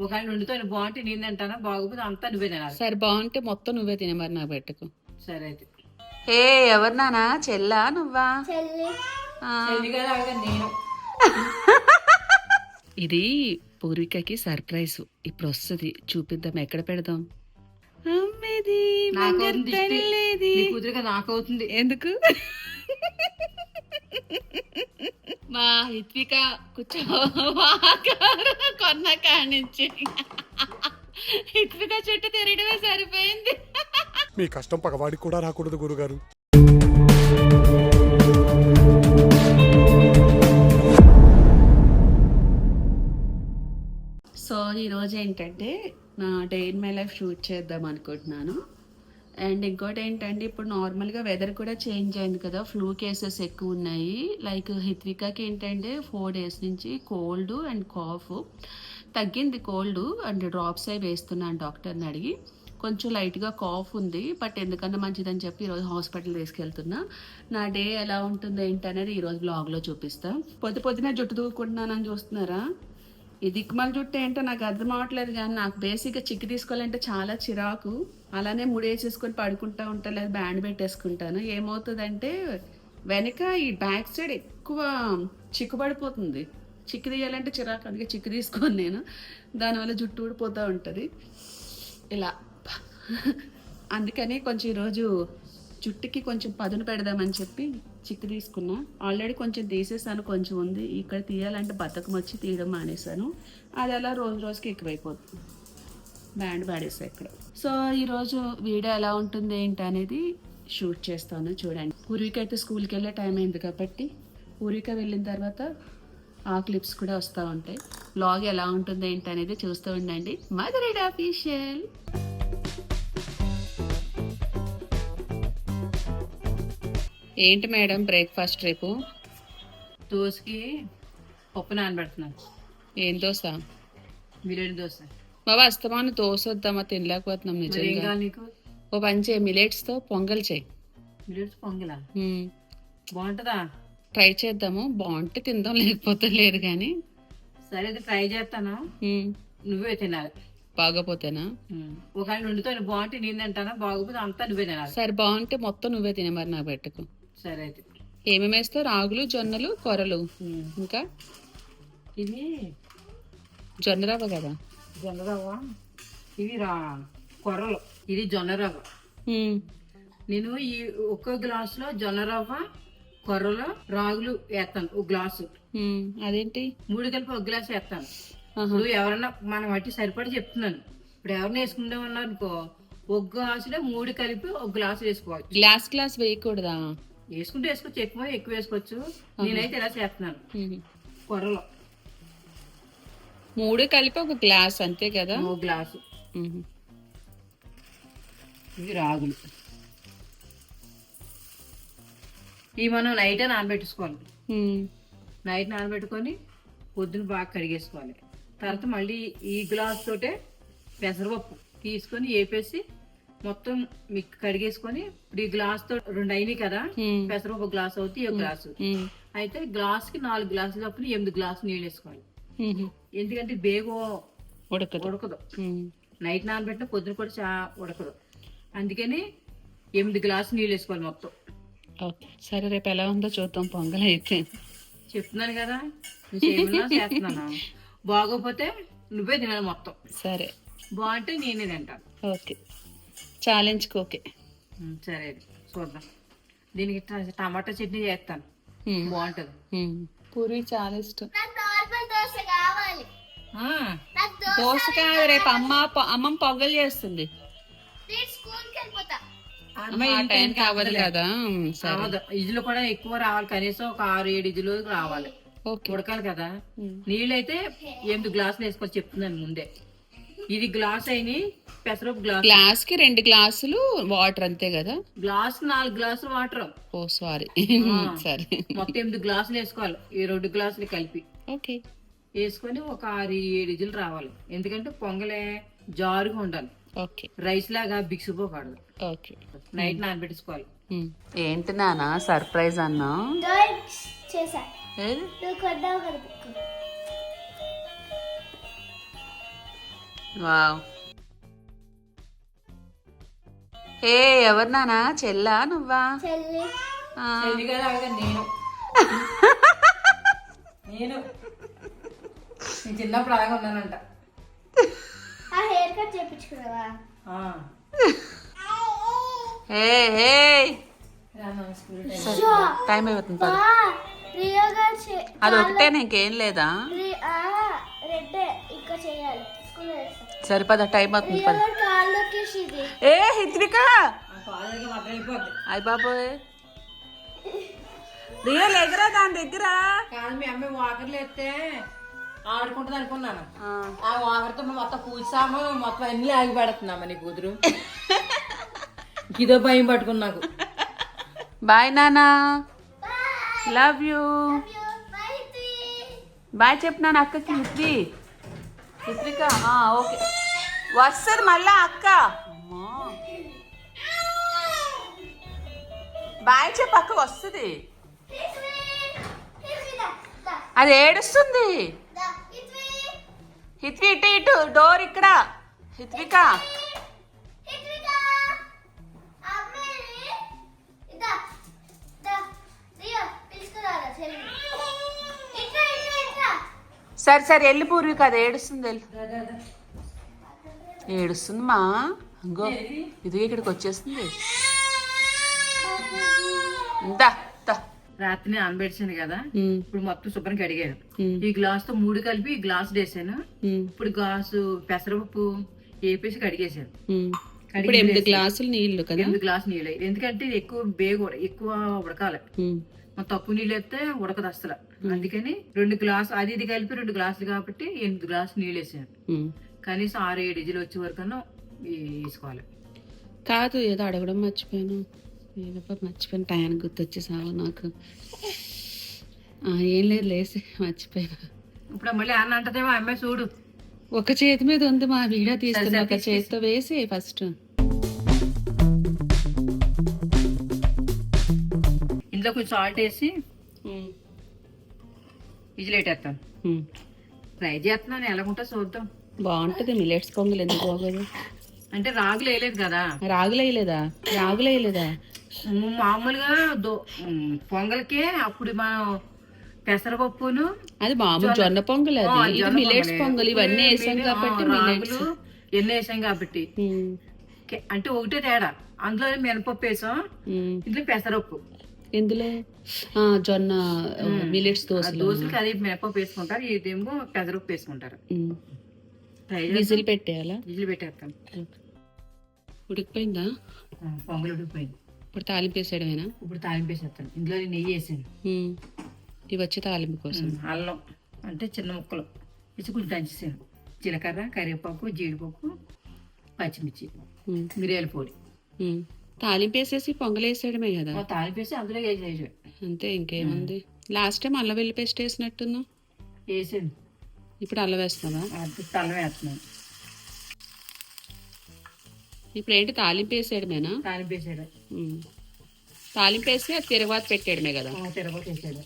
ఒక ఆయన వండుతో బాగుంటే నేను తింటానా? బాగోపోతే అంతా నువ్వే తినాలి. సరే బాగుంటే మొత్తం నువ్వే తినే మరి నాకు పెట్టుకో. సరే అయితే. ఏ ఎవరు నానా? చెల్లా నువ్వా? ఆ, చెల్లిగా లాగా నేను. ఇది పూర్వికకి సర్ప్రైజ్ ఇప్పుడు వస్తుంది చూపిద్దాం ఎక్కడ పెడదాం? అమ్మేది నాకు కూతురుగా నాకు అవుతుంది. ఎందుకు? మా హిత్విక కూర్చో కొన్న కానించి హిత్విక చుట్టూ తిరగడమే సరిపోయింది. మీ కష్టం పగవాడికి కూడా రాకూడదు గురుగారు. సో ఈరోజు ఏంటంటే నా day in my life shoot చేద్దాం అనుకుంటున్నాను. అండ్ ఇంకోటి ఏంటంటే ఇప్పుడు నార్మల్గా వెదర్ కూడా చేంజ్ అయింది కదా ఫ్లూ కేసెస్ ఎక్కువ ఉన్నాయి. లైక్ హిత్వికాకి ఏంటంటే ఫోర్ డేస్ నుంచి కోల్డ్ అండ్ కాఫ్. తగ్గింది కోల్డ్ అండ్ డ్రాప్స్ అవి వేస్తున్నాను డాక్టర్ని అడిగి. కొంచెం లైట్గా కాఫ్ ఉంది బట్ ఎందుకన్నా మంచిదని చెప్పి ఈరోజు హాస్పిటల్ తీసుకెళ్తున్నా. నా డే ఎలా ఉంటుంది ఏంటనేది ఈరోజు బ్లాగ్లో చూపిస్తా. పొద్దు పొద్దున జుట్టు దూకుంటున్నానని చూస్తున్నారా? ఈ దిక్కుమాల జుట్టు ఏంటో నాకు అర్థం అవ్వట్లేదు కానీ నాకు బేసిక్గా చిక్కు తీసుకోవాలంటే చాలా చిరాకు. అలానే ముడేసేసుకొని పడుకుంటా ఉంటా లేదా బ్యాండ్ పెట్టేసుకుంటాను. ఏమవుతుందంటే వెనక ఈ బ్యాక్ సైడ్ ఎక్కువ చిక్కు పడిపోతుంది చిక్కు తీయాలంటే చిరాకు అందుకే చిక్కు తీసుకోను నేను. దానివల్ల జుట్టు ఊడిపోతూ ఉంటుంది. ఇలా. అందుకని కొంచెం ఈరోజు జుట్టుకి కొంచెం పదును పెడదామని చెప్పి చిక్కు తీసుకున్నా. ఆల్రెడీ కొంచెం తీసేసాను కొంచెం ఉంది. ఇక్కడ తీయాలంటే బతకం వచ్చి తీయడం మానేశాను. అది అలా రోజు రోజుకి ఎక్కువైపోతుంది బ్యాండ్ పాడేసా ఇక్కడ. సో ఈరోజు వీడియో ఎలా ఉంటుంది ఏంటి అనేది షూట్ చేస్తాను చూడండి. పూర్విక అయితే స్కూల్కి వెళ్ళే టైం అయింది కాబట్టి పూర్విక వెళ్ళిన తర్వాత ఆ క్లిప్స్ కూడా వస్తూ ఉంటాయి. బ్లాగ్ ఎలా ఉంటుంది ఏంటి అనేది చూస్తూ ఉండండి. Mother official. ఏంటి మేడం బ్రేక్ఫాస్ట్ రేపు? దోశకి పప్పు నానబెడుతున్నాను. ఏం దోశ? బిర్యానీ దోశ. బాబా అస్తమాను దోశ వద్దామా తినలేకపోతున్నాం నిజంగా. నీకు? ఓ పని చేయి మిలెట్స్తో పొంగల్ చేయి. బిర్యానీ పొంగిలా. బాగుంటుందా? ట్రై చేద్దాము బాగుంటే తిందాం లేకపోతే లేదు కానీ. సరే అయితే ట్రై చేస్తాను. నువ్వే తినాలి. బాగోపోతేనా? ఉమ్. ఒక ఆయన వండుతో బాగుంటే నేను తింటానా? బాగోపోతే అంతా నువ్వే తినాలి. సరే బాగుంటే మొత్తం నువ్వే తినే మరి నాకు పెట్టుకో. సరే అయితే. ఏమేమి వేస్తావు రాగులు జొన్నలు కొరలు. ఇంకా? ఇది జొన్న రవ్వ కదా? జొన్న రవ్వ ఇవి రా కొర్రలు ఇది జొన్న రవ్వ. నేను ఈ ఒక్కో గ్లాసులో జొన్న రవ్వ కొర్రలు రాగులు వేస్తాను ఒక గ్లాసు. అదేంటి? మూడు కలిపి ఒక గ్లాస్ వేస్తాను. ఆహా. ఇప్పుడు ఎవరన్నా మనం బట్టి సరిపడి చెప్తున్నాను. ఇప్పుడు ఎవరిని వేసుకుంటామన్నారు అనుకో ఒక గ్లాసులో మూడు కలిపి ఒక గ్లాసు వేసుకోవచ్చు గ్లాస్ గ్లాస్ వేయకూడదా? వేసుకుంటే వేసుకోవచ్చు ఎక్కువ ఎక్కువ వేసుకోవచ్చు. నేనైతే ఇలా చేస్తున్నాను. మ్మ్. కొర్రలు మూడు కలిపి ఒక గ్లాస్ అంతే కదా? ఒక గ్లాసు. ఇవి రాగులు. ఇవి మనం నైటే నానబెట్టుకోవాలి. నైట్ నానబెట్టుకొని పొద్దున బాగా కడిగేసుకోవాలి. తర్వాత మళ్ళీ ఈ గ్లాస్ తోటే పెసరపప్పు తీసుకొని వేపేసి మొత్తం మీకు కడిగేసుకొని ఇప్పుడు ఈ గ్లాస్తో రెండు అయినాయి కదా. పెసరపప్పు గ్లాస్ అవుతుంది ఈ గ్లాసు. అయితే గ్లాస్కి నాలుగు గ్లాసులు చొప్పున ఎనిమిది గ్లాసులు నీళ్ళు వేసుకోవాలి. మ్మ్. ఎందుకంటే బేగో ఉడకదు. ఉడకదు. నైట్ నానబెట్టిన పొద్దున కూడా చా ఉడకదు. అందుకని ఎనిమిది గ్లాసులు నీళ్ళు వేసుకోవాలి మొత్తం. ఓకే. సరే రేపు ఎలా ఉందో చూద్దాం పొంగల్ అయితే. చెప్తున్నాను కదా చేస్తున్నాను? బాగోపోతే నువ్వే తినాలి మొత్తం. సరే. బాగుంటే నేనే తింటాను. ఓకే. ఛాలెంజ్కి ఓకే సరే అయితే చూద్దాం. దీనికి టమాటా చట్నీ చేస్తాను. మ్మ్. బాగుంటుంది. మ్మ్. పూరి చాలా ఇష్టం. దోశ కాదు రేపు అమ్మ పొ- అమ్మమ్మ పొంగల్ చేస్తుంది. అవ్వదు కదా. ఇజులు కూడా ఎక్కువ రావాలి. కనీసం ఒక ఆరు ఏడు ఇజులు రావాలి. ఓకే ఉడకాలి కదా. మ్మ్. నీళ్ళైతే ఎనిమిది గ్లాసులు వేసుకొని చెప్తున్నాను ముందే. ఇది గ్లాస్ అయిన పెసరపు గ్లాస్. గ్లాస్కి రెండు గ్లాసులు వాటర్ అంతే కదా? గ్లాస్ నాలుగు గ్లాసులు వాటర్. ఓ సారీ. సరే. మొత్తం ఎనిమిది గ్లాసులు వేసుకోవాలి. ఈ రెండు గ్లాసులు కలిపి. ఓకే. వేసుకొని ఒక ఆరు ఏడు ఇజులు రావాలి. ఎందుకంటే పొంగలే జారుగా ఉండాలి. ఓకే. రైస్ లాగా బిగిసిపోకూడదు. ఓకే. నైట్ నానబెట్టుకోవాలి ఏంటి నానా సర్ప్రైజ్ అన్నా? Doors wow. ఏ ఎవరు నానా? చెల్లా నువ్వా? నేను. నేను. నేను చిన్నప్పుడు అలాగే ఉన్నానంట. ఆ హెయిర్ కట్ టైం. సరే, టైం అయిపోతుంది అది ఒకటే ఇంకేం లేదా? రెడ్ ఇంకా చేయాలి. సరిపద టైం అవుతుంది పద. ఏ వెళ్ళిపోద్ది అయ్య బాబోయ్. రియల్ ఎగరా దాని దగ్గర. కాదు మీ అమ్మాయి వాకర్లు ఎత్తే ఆడుకుంటుంది అనుకున్నాను. ఆ, వాకర్తో మొత్తం పూసాము మొత్తం అన్ని ఆగి పెడుతున్నామా నీ కూతురు. ఇదో భయం పట్టుకుని నాకు. బాయ్ నానా. Love you. బై బాయ్ చెప్పు నాన్న అక్కకి హిత్వి. హిత్విక ఆ, ఓకే. వస్తుంది మళ్ళా అక్క. అమ్మా. బాయ్ చెప్పు అక్క వస్తుంది. అది ఏడుస్తుంది. హిత్వి ఇటు ఇటు డోర్ ఇక్కడ. హిత్విక. సరే సరే వెళ్ళి పూర్విక అది ఏడుస్తుంది వెళ్ళు ఏడుస్తుంది మా ఇంకో ఇది ఇక్కడికి వచ్చేస్తుంది. ఇందా దా. రాత్రి ఆనబెట్టాను కదా? ఇప్పుడు మొత్తం శుభ్రం కడిగాను ఈ గ్లాస్తో మూడు కలిపి ఈ గ్లాస్ వేసాను. ఇప్పుడు గ్లాసు పెసరపప్పు వేపేసి కడిగేసాను ఇప్పుడు ఎనిమిది గ్లాసులు నీళ్ళు కదా? ఎనిమిది గ్లాస్ నీళ్ళు. ఎందుకంటే ఎక్కువ బేగు ఎక్కువ ఉడకాలి. మనం తక్కువ నీళ్ళు వేస్తే ఉడకదు అసలు అందుకని రెండు గ్లాస్ అది ఇది కలిపి రెండు గ్లాసులు కాబట్టి ఎనిమిది గ్లాసు నీళ్ళు వేసాను. కనీసం ఆరు ఏడు ఇజీలు వచ్చే వరకు వేసుకోవాలి కాదు ఏదో అడగడం మర్చిపోయాను. మర్చిపోయాను. టయానికి గుర్తొచ్చేసావు నాకు? ఏం లేదు లేసి మర్చిపోయాను. ఇప్పుడు మళ్ళీ అన్న అంటదేమో అమ్మాయి చూడు. ఒక చేతి మీద ఉంది మా వీడియో సరే, ఒక చేతితో వేసి ఫస్ట్. ఇందులో కొంచెం సాల్ట్ వేసి విజిల్ పెట్టేస్తాను ట్రై చేస్తున్నాను ఎలాగుంటా చూద్దాం. బాగుంటది. మిలెట్స్ పొంగల్ ఎందుకు బాగోదు? అంటే రాగులు వేయలేదు కదా? రాగులు వేయలేదా? రాగులు వేయలేదా? మామూలుగా దో ఉమ్, పొంగల్కే అప్పుడు మనం పెసరపప్పును అది మామూలు జొన్న పొంగల్ అది. ఇది మిలెట్స్ పొంగలే. ఇవన్నీ వేసాం కాబట్టి మిలెట్స్ ఎన్ని వేసాం కాబట్టి. అంటే ఒకటే తేడా. అందులో మినపప్పు వేసాం. ఇందులో పెసరపప్పు. ఎందులో? ఆ, జొన్న మిలెట్స్ ఆ దోశలు. దోశలకి అది మినపప్పు వేసుకుంటారు. ఇదేమో పెసరపప్పు వేసుకుంటారు. విజిల్ పెట్టేయాలా? విజిల్ పెట్టేస్తాం ఉడికిపోయిందా? పొంగల్ ఉడికిపోయింది. ఇప్పుడు తాలింపు వేసేయడమేనా? ఇప్పుడు తాలింపు వేసేస్తాను. ఇందులో నెయ్యి వేసాను. ఇవి వచ్చి తాలింపు కోసం. అల్లం. అంటే చిన్న ముక్కలు. ఇచ్చి కొంచెం దంచేసాను. జీలకర్ర కరివేపాకు జీడిపప్పు పచ్చిమిర్చి. మిరియాల పొడి. తాలింపు వేసేసి పొంగల్ వేసేయడమే కదా? తాలింపు వేసి అందులో వేసేసి అంతే ఇంకేముంది? లాస్ట్ టైం అల్లం వెల్లి పేస్ట్ వేసినట్టున్నా వేసాను. ఇప్పుడు అల్లం వేస్తున్నావా? అది తల్లం వేస్తున్నాను ఇప్పుడు ఏంటి తాలింపు వేసేయడమేనా? తాలింపు వేసాడు. తాలింపు వేసి అది తిరగవాత పెట్టేయడమే కదా? తిరగబోతు వేసాడు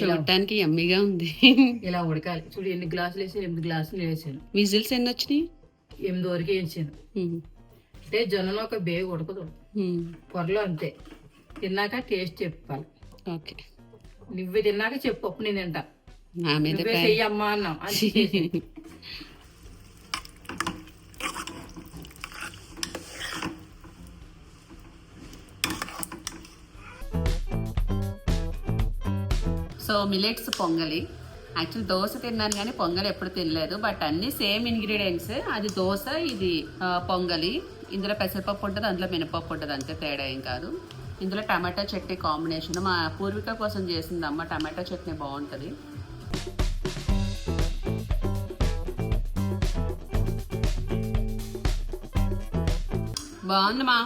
చూడటానికి ఎమ్మిగా ఉంది. ఇలా ఉడకాలి. చూడు ఎన్ని గ్లాసులు వేసి ఎనిమిది గ్లాసులు వేసాను. విజిల్స్ ఎన్ని వచ్చినాయి? ఎనిమిది వరకు వేసాను. అంటే జొన్నలో ఒక బేగు ఉడకదు. పొరలో అంతే. తిన్నాక టేస్ట్ చెప్పాలి. ఓకే. నువ్వే తిన్నాక చెప్పు అప్పుడు నేను తింటా. నా మీద చెయ్యమ్మా అన్నావు. సో మిలెట్స్ పొంగలి. యాక్చువల్ దోశ తిన్నాను కానీ పొంగలి ఎప్పుడు తినలేదు. బట్ అన్నీ సేమ్ ఇంగ్రీడియంట్స్ అది దోశ ఇది పొంగలి. ఇందులో పెసరపప్పు ఉంటుంది అందులో మినపప్పు ఉంటుంది అంతే తేడా ఏం కాదు. ఇందులో టమాటా చట్నీ కాంబినేషన్. మా పూర్విక కోసం చేసిందమ్మ టమాటా చట్నీ బాగుంటుంది. బాగుంది మా.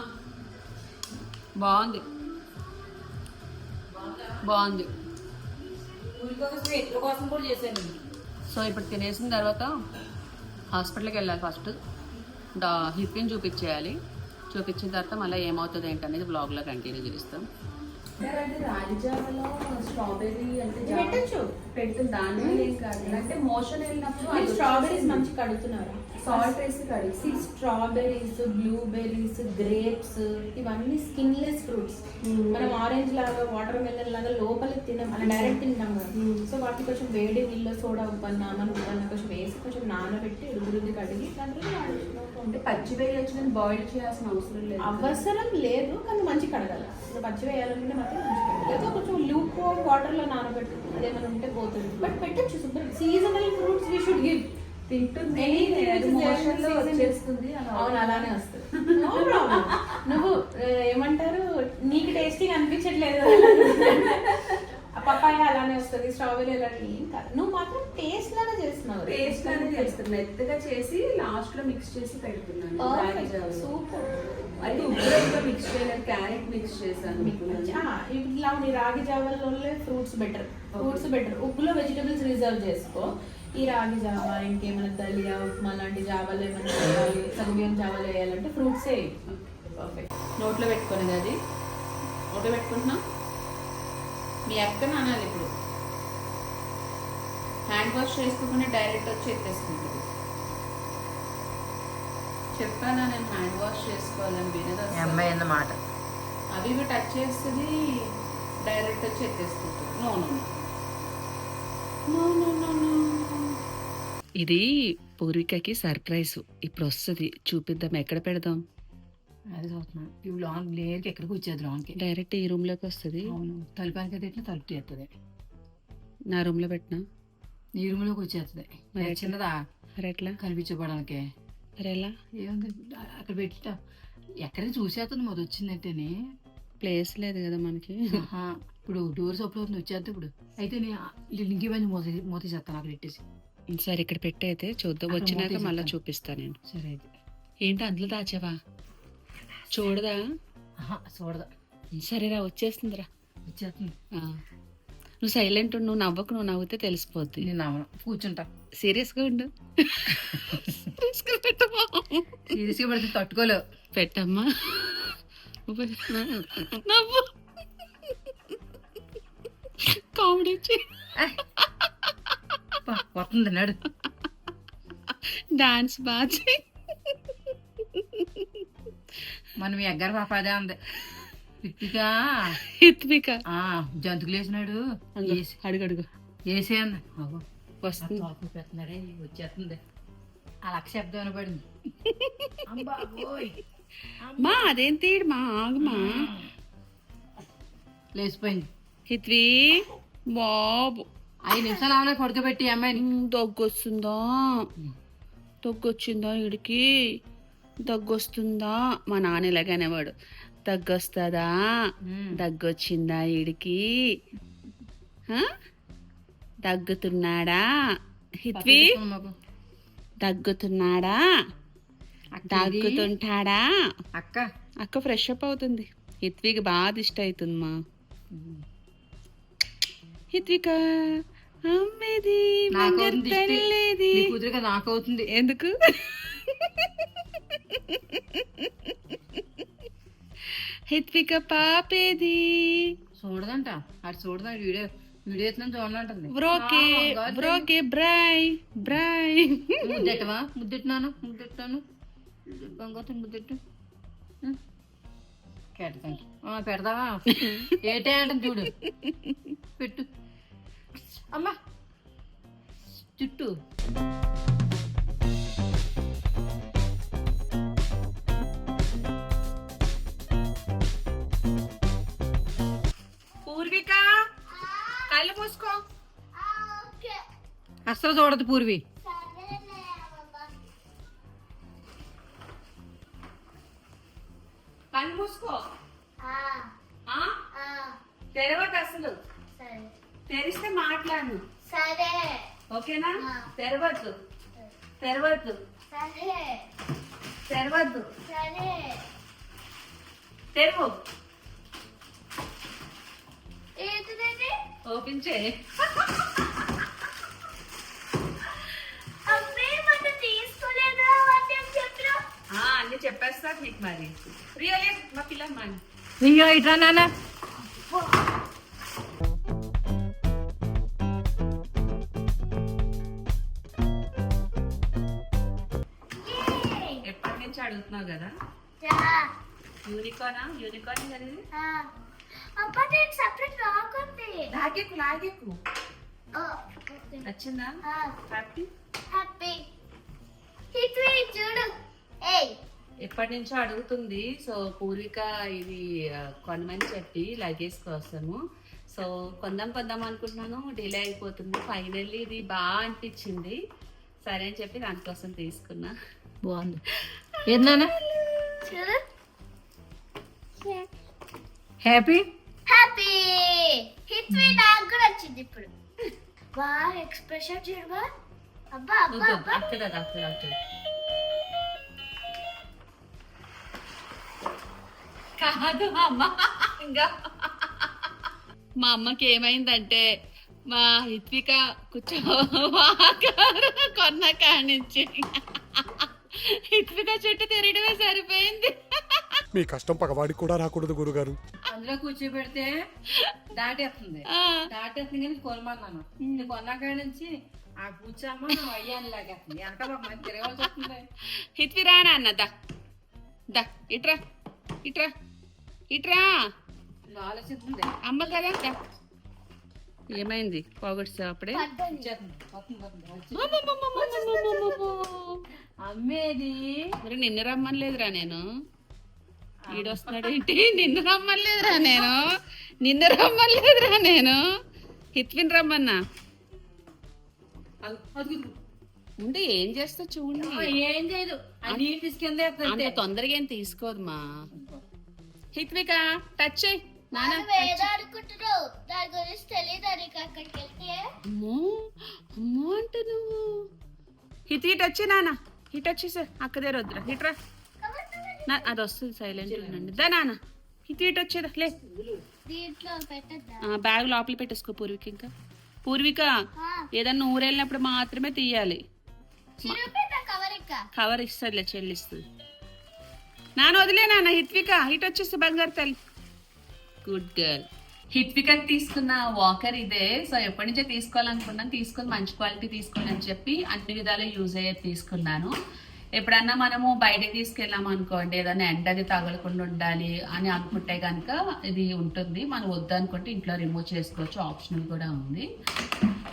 బాగుంది. బాగుంది. ఊరికోసం ఎట్ల కోసం కూడా చేశాను సో ఇప్పుడు తినేసిన తర్వాత హాస్పిటల్కి వెళ్ళాలి ఫస్ట్. డా హిప్ని చూపించేయాలి. చూపించిన తర్వాత మళ్ళీ ఏమవుతుంది ఏంటనేది బ్లాగ్లో కంటిన్యూ చేస్తాం. రాగిజావలో స్ట్రాబెర్రీ అంటే పెట్టొచ్చు. పెడుతుంది. దాని అంటే మోషన్ వెళ్ళినప్పుడు స్ట్రాబెరీస్ మంచి కడుగుతున్నారా? సాల్ట్ వేసి కడిగి స్ట్రాబెరీస్ బ్లూబెర్రీస్ గ్రేప్స్ ఇవన్నీ స్కిన్లెస్ ఫ్రూట్స్. మనం ఆరెంజ్ లాగా వాటర్ మెలన్ లాగా లోపల తినం అలా డైరెక్ట్ తింటాం కదా. సో వాటిని కొంచెం వేడి నీళ్ళు సోడా ఉప్పన్న మన ఉప్పన్న కొంచెం వేసి కొంచెం నానబెట్టి రుద్ది కడిగి. అంటే పచ్చి వేయచ్చు కానీ బాయిల్ చేయాల్సిన అవసరం లేదు. అవసరం లేదు కానీ మంచి కడగాలి. పచ్చి వేయాలంటే మాత్రం మంచి కొంచెం లూప్ వాటర్లో నానబెట్టు అదేమైనా ఉంటే పోతుంది. బట్ పెట్టచ్చు super seasonal fruits we should give తింటుంది. అది అవును అలానే వస్తుంది. నువ్వు ఏమంటారు? నీకు టేస్టింగ్ అనిపించట్లేదు. పప్పాయ అలానే వస్తుంది స్ట్రాబెరీ అలానే ఏం కాదు. నువ్వు మాత్రం టేస్ట్ లాగా చేస్తున్నావు పేస్ట్ అనేది చేస్తాను మెత్తగా చేసి లాస్ట్లో మిక్స్ చేసి పెడుతున్నాను. సూపర్ అయితే ఉగ్గులో మిక్స్ చేయలేదు క్యారెట్ మిక్స్ చేశాను ఇట్లా రాగి జావల్లో ఫ్రూట్స్ బెటర్ ఫ్రూట్స్ బెటర్ ఉప్పులో వెజిటబుల్స్ రిజర్వ్ చేసుకో. ఈ రాగి జావా ఇంకేమైనా దలియా ఉప్మా లాంటి జావాలు ఏమైనా వేయాలి సగ్గుబియ్యం జావాలు వేయాలంటే ఫ్రూట్సే. పర్ఫెక్ట్ నోట్లో పెట్టుకునేది అది. నోట్లో పెట్టుకుంటున్నా. మీ అక్క నానాలి ఇప్పుడు. హ్యాండ్ వాష్ చేసుకోకుండా డైరెక్ట్ వచ్చి ఎత్తేసుకుంటుంది. చెప్పానా నేను హ్యాండ్ వాష్ చేసుకోవాలని వినదు. అమ్మాయి అన్నమాట. అవి ఇవి టచ్ చేస్తుంది డైరెక్ట్ వచ్చి ఎత్తేసుకుంటుంది. No no. No no no no. ఇది పూర్వికకి సర్ప్రైజ్. ఇప్పుడు వస్తుంది చూపిద్దాం ఎక్కడ పెడదాం? అది చూస్తున్నాను ఇప్పుడు లాంగ్ లేయర్కి ఎక్కడికి వచ్చేది లాంగ్కి? డైరెక్ట్ ఈ రూమ్లోకి వస్తుంది. అవును. తలుపానికి అయితే ఇట్లా తలుపు చేస్తుంది నా రూమ్లో పెట్టినా? నీ రూమ్లోకి వచ్చేస్తుంది మరి? చిన్నదా? మరి ఎట్లా? కనిపించబడానికి. మరి ఎలా? ఏముంది? అక్కడ పెట్టా ఎక్కడికి చూసేస్తుంది మొదటి వచ్చిందంటేనే. ప్లేస్ లేదు కదా మనకి. ఇప్పుడు డోర్ సప్లై అవుతుంది వచ్చేది ఇప్పుడు. అయితే నేను పని మూత మూత చేస్తాను అక్కడ పెట్టేసి. సరే ఇక్కడ పెట్టయితే చూద్దాం. వచ్చినాక మళ్ళీ. చూపిస్తా నేను. సరే అయితే. ఏంటి అందులో దాచావా? చూడదా? చూడదా. సరేరా వచ్చేస్తుందిరా. వచ్చేస్తుంది. నువ్వు సైలెంట్ ఉండు నువ్వు నవ్వకు నువ్వు నవ్వుతే తెలిసిపోద్ది. నేను నవ్వను. కూర్చుంటా. సీరియస్గా ఉండు. Serious గా పెట్టమ్మా. సీరియస్గా పడితే తట్టుకోలేవు. పెట్టమ్మా. నవ్వు. కామెడీ వస్తుంది నడు. డాన్స్ బాగా. మన మీ అగ్గారు పాప అదే ఉంది హిత్విక ఆ జంతుకులు వేసినాడు. అడుగు అడుగు. వేసే అంది. వస్తుంది. పెడుతున్నాడే వచ్చేస్తుంది. ఆ లక్ష శబ్దం ఓయ్. మా అదేం తీయడు మా ఆగుమా లేచిపోయింది. హిత్వి బాబు. ఐదు నిమిషాలు ఆమె పడుకోబెట్టి అమ్మాయిని. దగ్గొస్తుందా? దగ్గొచ్చిందా ఇడికి దగ్గొస్తుందా? మా నాన్న ఇలాగనేవాడు దగ్గొస్తుందా? ఉమ్. దగ్గొచ్చిందా ఈడికి? ఆ? దగ్గుతున్నాడా? హిత్వి. దగ్గుతున్నాడా. దగ్గుతుంటాడా? అక్క. అక్క ఫ్రెష్ అప్ అవుతుంది. హిత్వికి బాగా ఇష్టం అవుతుంది మా హిత్విక అమ్మేది. తల్లేది నీ కూతురుగా నాకు అవుతుంది ఎందుకు? హిత్విక పాపేది. చూడదంట. అటు చూడదంట వీడియో వీడియో ఎత్తున్నా చూడనంటుంది. బ్రోకే బ్రోకే బ్రై బ్రై ముద్దెట్టవా? ముద్దెట్టినాను ముద్దెట్టాను. బంగారు ముద్దెట్టు. కేటతంట పెడతావా ఏటే అంటుంది చూడు. పెట్టు. అమ్మా. చుట్టూ పూర్విక కళ్ళు మూసుకో. అస్సలు చూడదు పూర్వి. కళ్ళు మూసుకో. ఆ? తెరవకు అసలు తెరిస్తే మాట్లాడు సరే. ఓకేనా? తెరవద్దు. తెరవద్దు. సరే. తెరవద్దు. సరే. తెరువు. ఏంటిదండి? ఓపెన్ చేయి అన్ని చెప్పేస్తారు నీకు మరి. రియలే మా పిల్లమ్మ అయ్యో ఇట్రా నాన్న. అడుగుతున్నావు కదా? యూనికానా యూనికాన్ కదా ఇది అబ్బా నేను సపరేట్ రాకుంది లాగేకు లాగేకు నచ్చిందా? హ్యాపీ హ్యాపీ హిట్ చూడు. ఏయ్. ఎప్పటి నుంచో అడుగుతుంది. సో పూర్విక ఇది కొనమని చెప్పి లగేజ్ కోసము. సో కొందాం కొందాం అనుకుంటున్నాను. డిలే అయిపోతుంది. ఫైనల్లీ ఇది బాగా అనిపించింది. సరే అని చెప్పి దానికోసం తీసుకున్నా. బాగుంది. ఏందన్నా చూడు హ్యాపీ హ్యాపీ హిట్ నాకు కూడా వచ్చింది ఇప్పుడు. బా ఎక్స్ప్రెషన్ చూడవా? అబ్బా అబ్బా అబ్బా. కాదు అమ్మ. ఇంకా. మా అమ్మకి ఏమైందంటే మా హిత్విక కూర్చో కొన్న కాడి హిత్విక చుట్టూ తిరగడమే సరిపోయింది. మీ కష్టం పగవాడికి కూడా రాకూడదు గురుగారు. అందులో కూర్చోబెడితే దాటేస్తుంది. ఆ, దాటేస్తుంది కానీ కొనమన్నాను ఇది కొన్నాక నుంచి ఆ కూర్చోమ్మ నువ్వు అయ్యాను లాగేస్తుంది. వెనకాల మంది తిరగవలసి వస్తుంది. హిత్వి రా నాన్న దా. దా ఇట్రా ఇట్రా ఇట్రా ఆలోచిస్తుంది అమ్మ కదా దా. ఏమైంది? పోగొట్టు అప్పుడే? అమ్మేది. మరి నిన్ను రమ్మనలేదురా నేను. ఈడొస్తున్నాడు ఏంటి నిన్ను రమ్మనలేదురా నేను. నిన్ను రమ్మనలేదురా నేను. హిత్విన్ రమ్మన్నా. ఉండి ఏం చేస్తా చూడండి. ఏం చేయదు. అంత తొందరగా ఏం తీసుకోదు మా హిత్విక టచ్ చేయి. దాని గురించి తెలియదు అక్కడికి వెళ్తే? అమ్మో అమ్మో అంటే నువ్వు. హిట్ హిట్ వచ్చి నాన్న. హిట్ వచ్చేసా అక్కదే వద్దురా హిట్ రా. నా అది వస్తుంది సైలెంట్ ఉండండి. దా నాన్న. హిట్ హిట్ వచ్చేదా లే. బ్యాగ్ లోపల పెట్టేసుకో పూర్విక ఇంకా. పూర్విక ఏదన్నా ఊరెళ్ళినప్పుడు మాత్రమే తీయాలి. కవర్ ఇస్తుందిలే చెల్లిస్తుంది. నాన్న వదిలే నాన్న హిత్విక. హిట్ వచ్చేస్తే బంగారు తల్లి గుడ్ గర్ల్. హిత్విక తీసుకున్న వాకర్ ఇదే. సో ఎప్పటి నుంచే తీసుకోవాలనుకున్నాను. తీసుకుని మంచి క్వాలిటీ తీసుకోండి అని చెప్పి అన్ని విధాలు యూజ్ అయ్యేది తీసుకున్నాను. ఎప్పుడన్నా మనము బయటకి తీసుకెళ్ళాం అనుకోండి ఏదైనా ఎండ అది తగలకుండా ఉండాలి అని అనుకుంటే కనుక ఇది ఉంటుంది. మనం వద్దనుకుంటే ఇంట్లో రిమూవ్ చేసుకోవచ్చు ఆప్షనల్ కూడా ఉంది.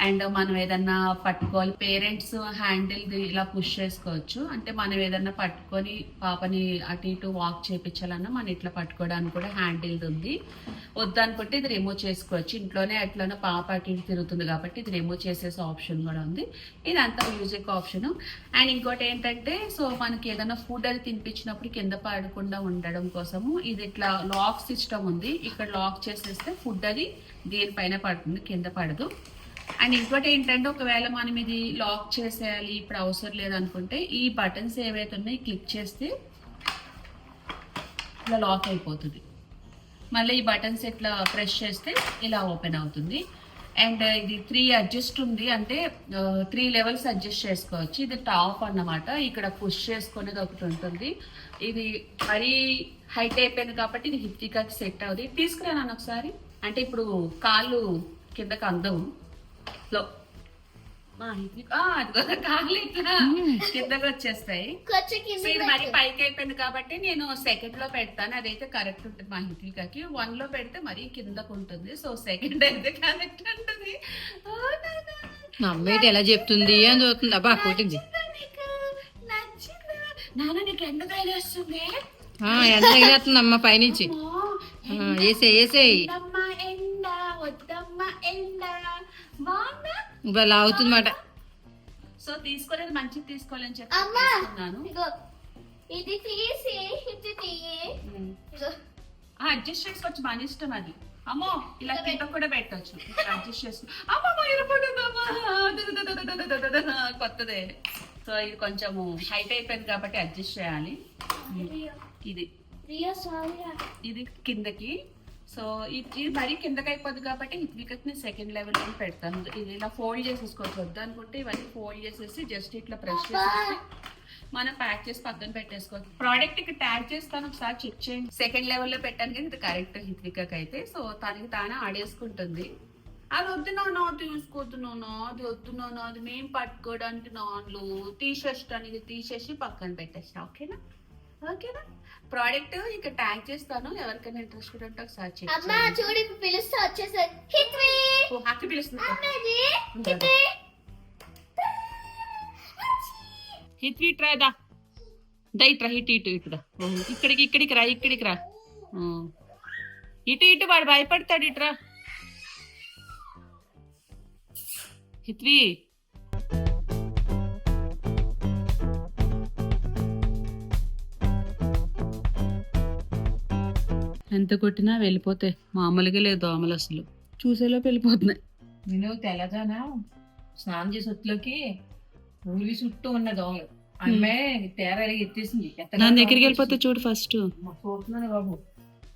అండ్ మనం ఏదన్నా పట్టుకోవాలి పేరెంట్స్ హ్యాండిల్ ఇలా పుష్ చేసుకోవచ్చు. అంటే మనం ఏదన్నా పట్టుకొని పాపని అటు ఇటు వాక్ చేయించాలన్నా మనం ఇట్లా పట్టుకోవడానికి కూడా హ్యాండిల్ ఉంది. వద్దనుకుంటే ఇది రిమూవ్ చేసుకోవచ్చు. ఇంట్లోనే ఎట్లనో పాప అటు ఇటు తిరుగుతుంది కాబట్టి ఇది రిమూవ్ చేసేసే ఆప్షన్ కూడా ఉంది. ఇదంతా మ్యూజిక్ ఆప్షన్ అండ్ ఇంకోటి ఏంటంటే సో మనకి ఏదైనా ఫుడ్ అది తినిపించినప్పుడు కింద పడకుండా ఉండడం కోసము ఇది ఇట్లా లాక్ సిస్టమ్ ఉంది. ఇక్కడ లాక్ చేసేస్తే ఫుడ్ అది దీనిపైన పడుతుంది కింద పడదు. అండ్ ఇంకోటి ఏంటంటే ఒకవేళ మనం ఇది లాక్ చేసేయాలి ఇప్పుడు అవసరం లేదనుకుంటే ఈ బటన్స్ ఏవైతే ఉన్నాయో క్లిక్ చేస్తే ఇలా లాక్ అయిపోతుంది. మళ్ళీ ఈ బటన్స్ ఇట్లా ప్రెస్ చేస్తే ఇలా ఓపెన్ అవుతుంది. అండ్ ఇది త్రీ అడ్జస్ట్ ఉంది. అంటే త్రీ లెవెల్స్ అడ్జస్ట్ చేసుకోవచ్చు. ఇది టాప్ అన్నమాట. ఇక్కడ పుష్ చేసుకునేది ఒకటి ఉంటుంది. ఇది మరీ హైట్ అయిపోయింది కాబట్టి ఇది హిప్టికాకి సెట్ అవుతుంది తీసుకురా నాన్న ఒకసారి. అంటే ఇప్పుడు కాళ్ళు కిందకి అందవు. లో. మా ఇట్లా కిందకి వచ్చేస్తాయి. మరీ పైకి అయిపోయింది కాబట్టి నేను సెకండ్లో పెడతాను. అదైతే కరెక్ట్ ఉంటుంది మా హిటికకి వన్లో పెడితే మరీ కిందకు ఉంటుంది. సో సెకండ్ అయితే కరెక్ట్ ఉంటుంది. అమ్మేటి ఎలా చెప్తుంది అని చూస్తుంది. అబ్బా కొట్టింది నీకు? నాన్న నీకు ఎండ తగిలేస్తుంది? ఎంత తగిలేస్తుందమ్మా పైనుంచి. అమ్మో, వేసే వేసేయి వద్దమ్మా ఎండ వద్దమ్మా ఎండ ఇవాళ అవుతుందన్నమాట సో తీసుకోలేదు మంచిది తీసుకోవాలని చెప్పి ఇది తీసి ఇది తీయి అడ్జస్ట్ చేసుకోవచ్చు మన ఇష్టం అది అమ్మో ఇలా కింద కూడా పెట్టవచ్చు అడ్జస్ట్ చేసుకో అమ్మమ్మ కొత్తదే సో ఇది కొంచెము హైట్ అయిపోయింది కాబట్టి అడ్జస్ట్ చేయాలి ఇది ఇది కిందకి సో ఇది ఇది మరీ కిందకి అయిపోద్ది కాబట్టి హిత్వికకి నేను సెకండ్ లెవెల్లో పెడతాను. ఇది ఇలా ఫోల్డ్ చేసేసుకోవచ్చు. వద్దు అనుకుంటే ఇవన్నీ ఫోల్డ్ చేసేసి జస్ట్ ఇట్లా ప్రెస్ చేసేసి మనం ప్యాక్ చేసి పక్కన పెట్టేసుకోవచ్చు. ప్రోడక్ట్ ఇక్కడ ట్యాగ్ చేస్తాను. ఒకసారి చెక్ చేయండి. సెకండ్ లెవెల్లో పెట్టాను కానీ ఇది కరెక్ట్ హిత్వికకి అయితే సో తనకి తానే ఆడేసుకుంటుంది. అది వద్దు నాన్న తీసుకోవద్దు నాన్న అది వద్దు నాన్న అది మేము పట్టుకోవడానికి నాన్లు. తీసేస్తానికి తీసేసి పక్కన పెట్టేస్తా. ఓకేనా? ఓకేనా? ప్రోడక్ట్ ఇక ట్యాగ్ చేస్తాను. ఎవరికైనా ఇంట్రెస్ట్ ఉంటే ఒకసారి చెక్ అమ్మ చూడు ఇప్పుడు పిలుస్తా వచ్చేసారి హిత్వి అక్క పిలుస్తుంది. అన్నది హిత్వి హిట్ ఇట్ రాదా దా. ఇట్రా ఇటు ఇటు ఇటురా ఇక్కడికి ఇక్కడికి రా ఇక్కడికి రా. ఇటు ఇటు వాడు భయపడతాడు ఇట్రా హిత్వి ఎంత కొట్టినా వెళ్ళిపోతాయి మామూలుగా లేదు దోమలు అసలు. చూసేలోపు వెళ్ళిపోతున్నాయి. నేను తెల్లదానా? స్నానం చేసి ఒత్తులోకి ఊరి చుట్టూ ఉన్న దోమలు. అమ్మాయి తేరాలి ఎత్తేసింది. నా దగ్గరికి వెళ్ళిపోతే. చూడు ఫస్ట్. చూస్తున్నాను బాబు.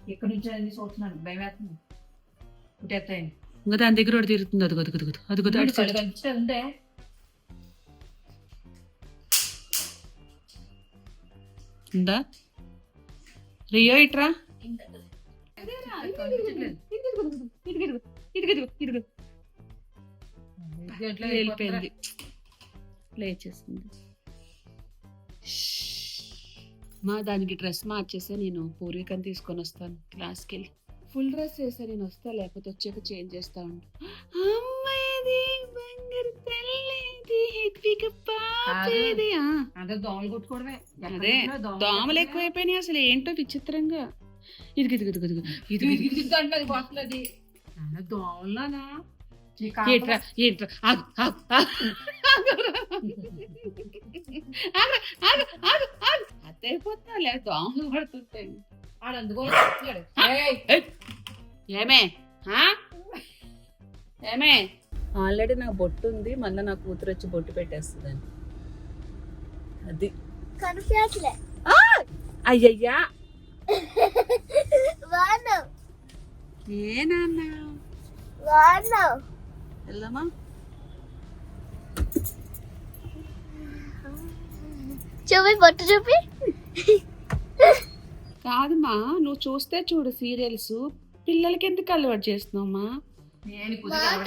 ఎక్కడి నుంచి అన్ని చూస్తున్నాను. భయం వేస్తుంది. పుట్టేస్తాయండి ఇంకా దాని దగ్గర ఒకటి తిరుగుతుంది. అదిగో అదిగో అదిగో అటు సైడ్. కనిపిస్తే ఉందే ఉందా? రియో ఇట్రా? వెళ్ళిపోయింది. ప్లే మా దానికి డ్రెస్ మార్చేసే నేను పూర్వీకం తీసుకొని వస్తాను క్లాస్కి వెళ్ళి ఫుల్ డ్రెస్ వేసా నేను వస్తా లేకపోతే వచ్చాక చేంజ్ చేస్తా ఉండు. అదే దోమలు ఎక్కువైపోయినాయి అసలు ఏంటో విచిత్రంగా. ఇది ఇది ఇది దోమలు ఏమే ఏమే? ఆల్రెడీ నా బొట్టు ఉంది మళ్ళీ నా కూతురు వచ్చి బొట్టు పెట్టేస్తుందని అది. అయ్యయ్యా! ఏ నాన్న వాను వెళ్దామా? చూపి పొట్టు చూపి. కాదమ్మా నువ్వు చూస్తే చూడు సీరియల్స్. పిల్లలకి ఎందుకు అలవాటు చేస్తున్నావమ్మా?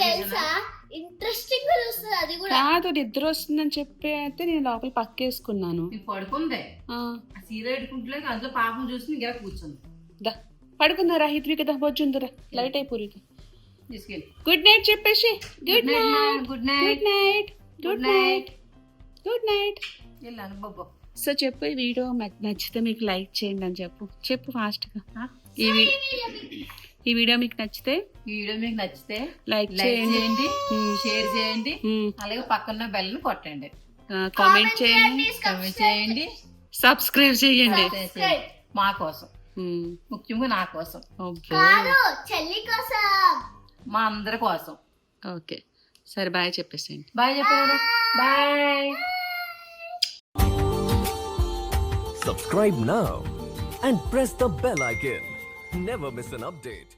తెలుసా? ఇంట్రెస్టింగ్గా చూస్తుంది అది కూడా. కాదు నిద్ర వస్తుందని చెప్పి అయితే నేను లోపల పక్కేసుకున్నాను. ఇది పడుకుంది. ఆ, ఆ సీర ఎడుకుంటలే అందులో పాపం చూసి ఇంకా కూర్చుంది. దా. పడుకున్నారా? హిత్విక దా బొజ్జుందిరా. లైట్ అయిపోయింది గుడ్ నైట్ చెప్పేసి. Good night good night night good night good night వెళ్ళాను బాబు సో చెప్పు ఈ వీడియో నచ్చితే మీకు లైక్ చేయండి అని చెప్పు. చెప్పు ఫాస్ట్గా ఈ ఈ వీడియో మీకు నచ్చితే ఈ వీడియో మీకు నచ్చితే లైక్ చేయండి. షేర్ చేయండి. అలాగే పక్కన బెల్ కొట్టండి. కామెంట్ చేయండి కమెంట్ చేయండి. సబ్స్క్రైబ్ చేయండి. మా కోసం. ముఖ్యంగా నా కోసం. కాదు చెల్లి కోసం మా అందరి కోసం ఓకే సరే బాయ్ చెప్పేసేయండి బాయ్ చెప్పాడు bye Subscribe now and press the bell icon. Never miss an update.